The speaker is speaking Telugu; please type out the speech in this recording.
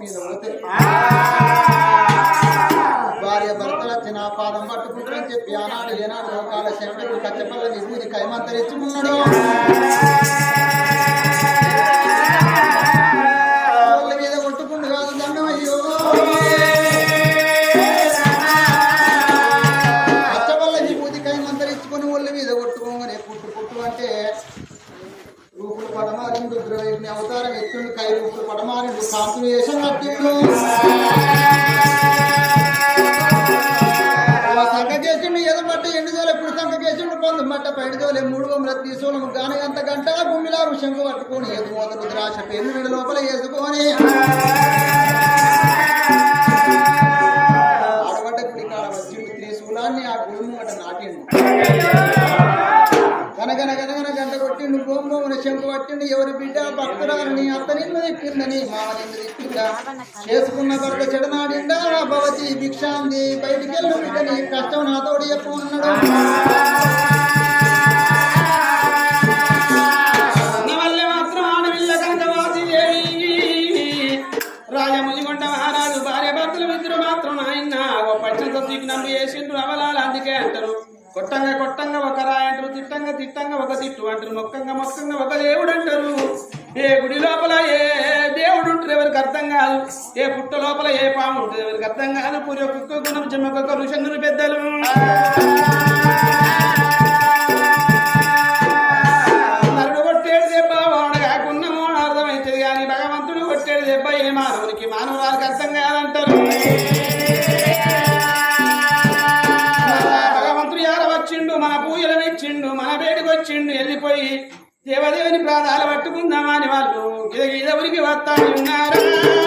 మీద పోతే భార్య భర్తలు నా పాదం పట్టుకుంటారని చెప్పి ఆనాడు ఏనాడు లోకాల శంకరుడు కచ్చపల్ల విభూతి కైమంతరించుకున్నాడు మీద కొట్టుకుండు కాదు దండం అయ్యో. కచ్చపల్ల విభూతి కైమంతరించుకొని ఒళ్ళ మీద కొట్టుకోగానే పుట్టు పుట్టు అంటే రూపులు పడమారిండు ద్రవ్యుని అవతారం ఎత్తుండు కై రూపులు పడమారిండు కాంతులు వేషం కట్టిండు. సంఖకేసిండు ఏదో మట్ట ఎండు జోలు ఎప్పుడు సంఖకేసిండు పొందు? మట్ట పైడి జోలే మూడు వందల తీసుకోను గాని అంత గంట గుమ్మిలా శంకు పట్టుకొని ఏది మోత రుద్రాశ పెన్ను విడ లోపల వేసుకొని. ఆడబడ్డ గుడి కాడ వచ్చిండు త్రిశూలాన్ని ఆ గుడి ముంగట నాటిండు. గోంగోమున ఎవరి బిడ్డ? భక్తురాలని అత్త నిన్ను దిక్కిందని చేసుకున్న నిన్ను దిక్కిందా చేసుకున్న భర్త చెడనాడిండా భవతి భిక్షాంది బయటికెళ్ళు బిడ్డని కష్టం నాతోడి చెప్పు అన్నాడు. వల్లే మాత్రం ఆడవిల్ల రాజముజిగొండ మహారాజు భార్య భర్తలు ఇద్దరు మాత్రం ఆయన ఓ పచ్చంతో తీపి నమ్మి వేసిండ్రు అవలాలు అందుకే అంటారు. కొట్టంగా కొట్టంగా ఒక తిట్టంగా తిట్టంగా ఒక తిట్టు అంటారు. మొక్కంగా మొక్కంగా ఒక దేవుడు అంటారు. ఏ గుడి లోపల ఏ దేవుడు ఉంటారు ఎవరికి అర్థం కాదు. ఏ పుట్ట లోపల ఏ పాము ఉంటుంది ఎవరికి అర్థం కాదు. పూరి ఒక్కొక్క గుణం చెమ్మొక్కొక్క ఋషందులు పెద్దలు. నరుడు కొట్టేడు దెబ్బ వాడగా కాకున్న అర్థమవుతుంది కానీ భగవంతుడు కొట్టేడు దెబ్బ ఏ మానవునికి మానవురానికి అర్థం కాదంటారు. మన ఇచ్చిండు మన బేడికి వచ్చిండు వెళ్ళిపోయి దేవదేవుని ప్రాణాలు పట్టుకుందామని వాళ్ళు. గిద గిద ఉరికి వస్తాయి ఉన్నారా